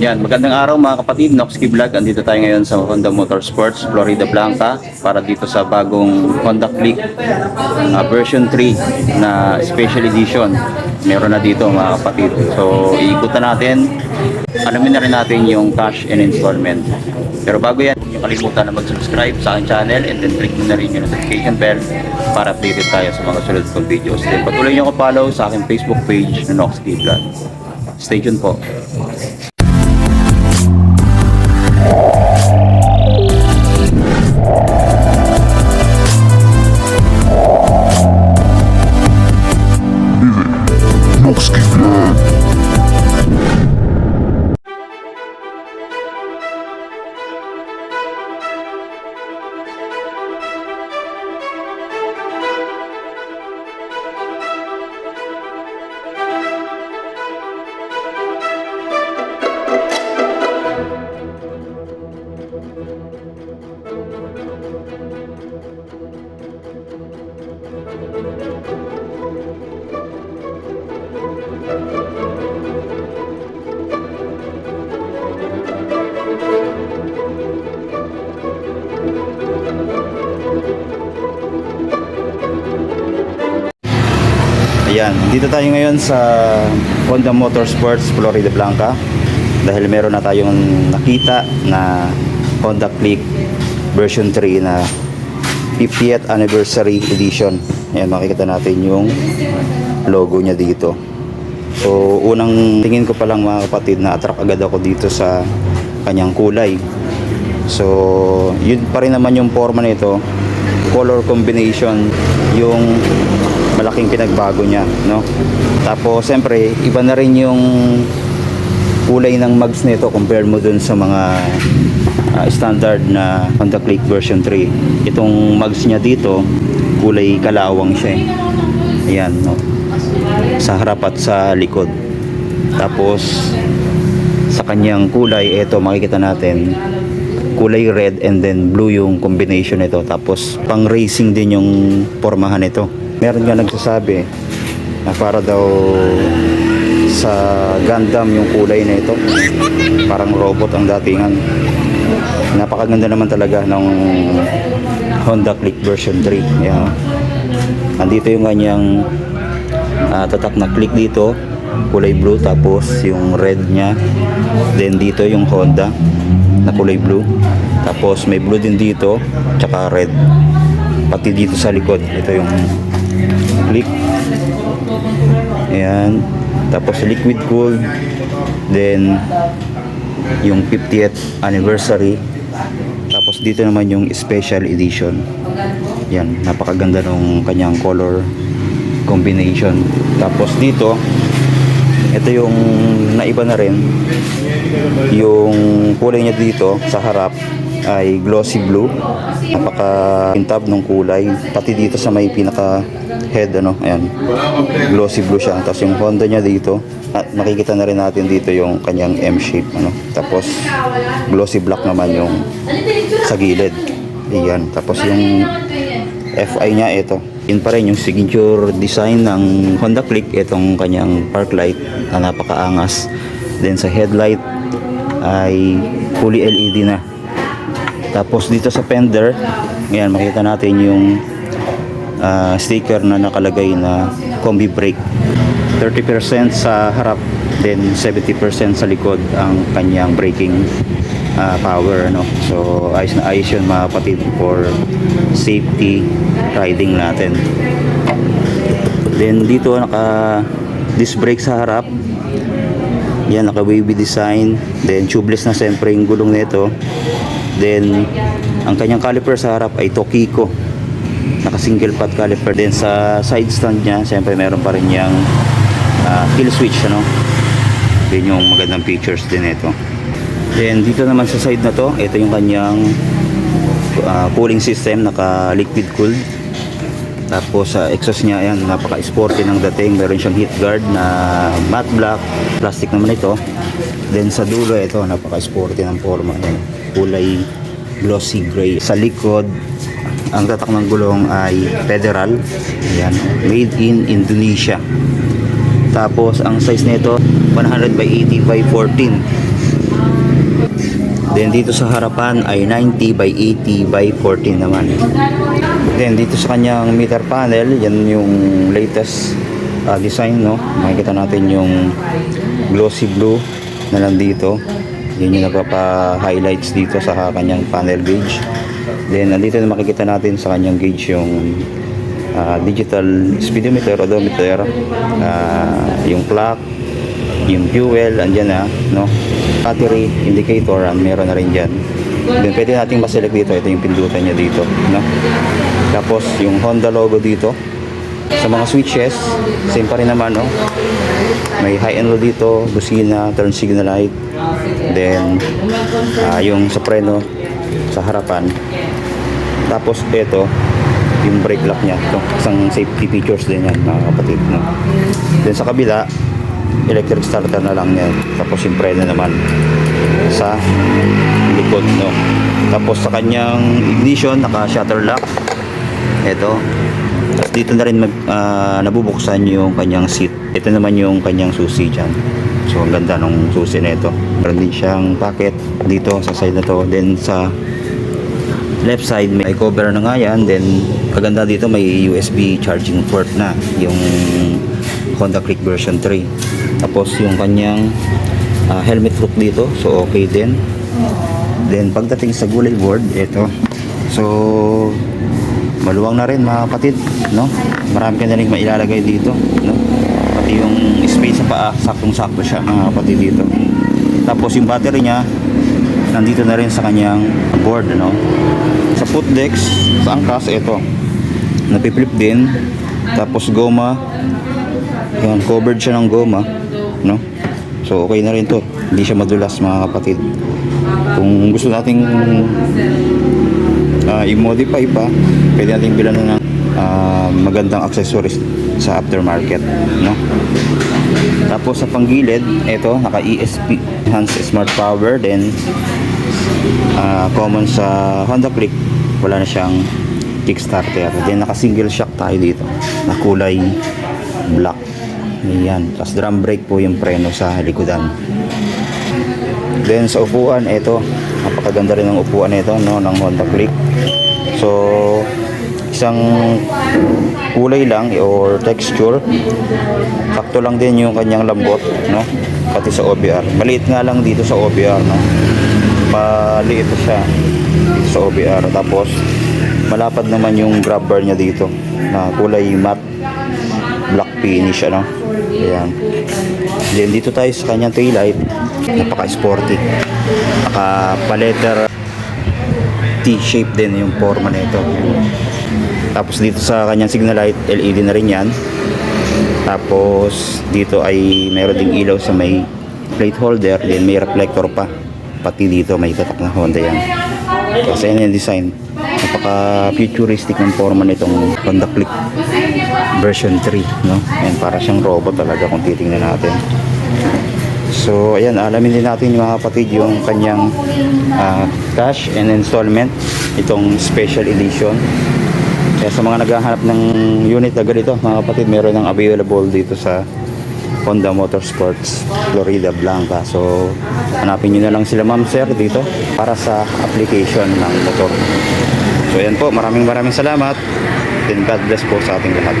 Yan, magandang araw mga kapatid, Noxky Vlog. Andito tayo ngayon sa Honda Motorsports, Florida Blanca para dito sa bagong Honda Click ah, version 3 na special edition. Meron na dito mga kapatid. So, iikutan natin. Alamin na rin natin yung cash and installment. Pero bago yan, niyo kalimutan na mag-subscribe sa aking channel and then click mo na rin yung notification bell para updated tayo sa mga sunod kong videos. Then patuloy niyo ko follow sa aking Facebook page na Noxky Vlog. Stay tuned po. Ayan, dito tayo ngayon sa Honda Motorsports Florida Blanca dahil meron na tayong nakita na Honda Click version 3 na 50th anniversary edition. Ayan, makikita natin yung logo niya dito. So, unang tingin ko pa lang mga kapatid na attract agad ako dito sa kanyang kulay. So, yun pa rin naman yung forma nito. Color combination yung malaking pinagbago niya, no? Tapos, siyempre, iba na rin yung kulay ng mags nito compare mo dun sa mga ah, standard na Honda Click version 3. Itong mags niya dito, kulay kalawang siya. eh. Ayan, no? Sa harap at sa likod. Tapos, sa kanyang kulay, ito makikita natin, kulay red and then blue yung combination nito. Tapos, pang racing din yung pormahan nito. Meron nga nagsasabi na para daw sa Gundam yung kulay na ito. Parang robot ang datingan. Napakaganda naman talaga ng Honda Click version 3. Yan. Andito yung kanyang ah, tatak na click dito kulay blue tapos yung red niya then dito yung Honda na kulay blue. Tapos may blue din dito tsaka red. Pati dito sa likod ito yung click ayan. Tapos liquid cooled then yung 50th anniversary. Tapos dito naman yung special edition. Yan napakaganda nung kanyang color combination. Tapos dito ito yung naiba na rin. Yung kulay niya dito sa harap ay glossy blue. Napaka kintab ng kulay. Pati dito sa may pinaka head ano ayan. Glossy blue siya. Tapos yung Honda niya dito at makikita na rin natin dito yung kanyang M shape ano. Tapos glossy black naman yung sa gilid. Ayan. Tapos yung FI niya ito. Yun pa rin yung signature design ng Honda Click itong kanyang park light na napakaangas. Then sa headlight ay fully LED na. Tapos dito sa fender ngayon makita natin yung ah, sticker na nakalagay na combi brake. 30% sa harap then 70% sa likod ang kanyang braking ah, power no so ayos na ayos yun mga kapatid for safety riding natin. Then dito naka disc brake sa harap. Yan naka wavy design. Then tubeless na siyempre yung gulong nito. Then ang kanyang caliper sa harap ay Tokiko. Naka single pot caliper. Din sa side stand niya siyempre meron pa rin yung ah, kill switch ano? Yun yung magandang features din ito then dito naman sa side na to ito yung kanyang ah, cooling system naka liquid cooled. Tapos sa exhaust niya ayan napaka sporty ng dating. Meron siyang heat guard na matte black plastic naman ito. Then sa dulo ito napaka sporty ng forma ayan kulay glossy gray. Sa likod ang tatak ng gulong ay federal. Ayan made in Indonesia. Tapos ang size nito 100 by 80 by 14 Then dito sa harapan ay 90 by 80 by 14 naman. Then dito sa kanyang meter panel, yan yung latest ah, design no. Makikita natin yung glossy blue na nandito. Yun yung nagpapa-highlights dito sa kanyang panel gauge. Then nandito na makikita natin sa kanyang gauge yung ah, digital speedometer, odometer, ah, yung clock, yung fuel, andyan na, no? Battery indicator, ah, meron na rin dyan. Then pwede nating maselect dito, ito yung pindutan niya dito, no? Tapos yung Honda logo dito. Sa mga switches, same pa rin naman, no? May high and low dito, busina, turn signal light. Then, ah, yung sa preno sa harapan. Tapos ito, yung brake lock niya. Ito, isang safety features din yan, mga kapatid. No? Then sa kabila, electric starter na lang yan. Tapos yung preno naman sa likod. No? Tapos sa kanyang ignition, naka-shutter lock. Ito. Tapos dito na rin mag, ah, nabubuksan yung kanyang seat. Ito naman yung kanyang susi dyan. So, ang ganda ng susi na ito. Meron din siyang pocket dito sa side na to. Then sa left side may cover na nga yan then kaganda dito may USB charging port na yung Honda Click version 3 tapos yung kanyang ah, helmet look dito so okay din. Then pagdating sa gulay board ito so maluwang na rin mga kapatid no? Marami ka na rin mailalagay dito no? Pati yung space sa paa saktong sakto siya mga kapatid dito. Tapos yung battery niya nandito na rin sa kanyang board no? Sa foot decks sa angkas ito napiflip din. Tapos goma yan covered siya ng goma no? So okay na rin to. Hindi siya madulas mga kapatid. Kung gusto nating ah, i-modify pa pwede nating bilan ng ah, magandang accessories sa aftermarket no? Tapos sa panggilid ito naka ESP enhanced smart power then ah, common sa Honda Click wala na siyang kickstarter. Then naka single shock tayo dito na kulay black yan tapos drum brake po yung preno sa likodan then sa upuan ito napakaganda rin ng upuan nito no ng Honda Click. So isang kulay lang or texture. Sakto lang din yung kanyang lambot no pati sa OBR maliit nga lang dito sa OBR no. Maliit siya sa OBR tapos malapad naman yung grab bar niya dito na kulay matte black finish ano ayan. Then dito tayo sa kanyang taillight napaka sporty naka paletter T-shape din yung forma nito tapos dito sa kanyang signal light LED na rin yan. Tapos dito ay meron ding ilaw sa may plate holder. Then may reflector pa. Pati dito may tatak na Honda yan. Kasi yan yung design napaka futuristic ng forma nitong Honda Click version 3 no and para siyang robot talaga kung titingnan natin So, ayan, alamin din natin mga kapatid yung kanyang ah, cash and installment, itong special edition. Kaya sa mga naghahanap ng unit na ganito, mga kapatid, meron ng available dito sa Honda Motorsports Florida Blanca. So, hanapin nyo na lang sila ma'am sir dito para sa application ng motor. So, ayan po, maraming maraming salamat. Then God bless po sa ating lahat.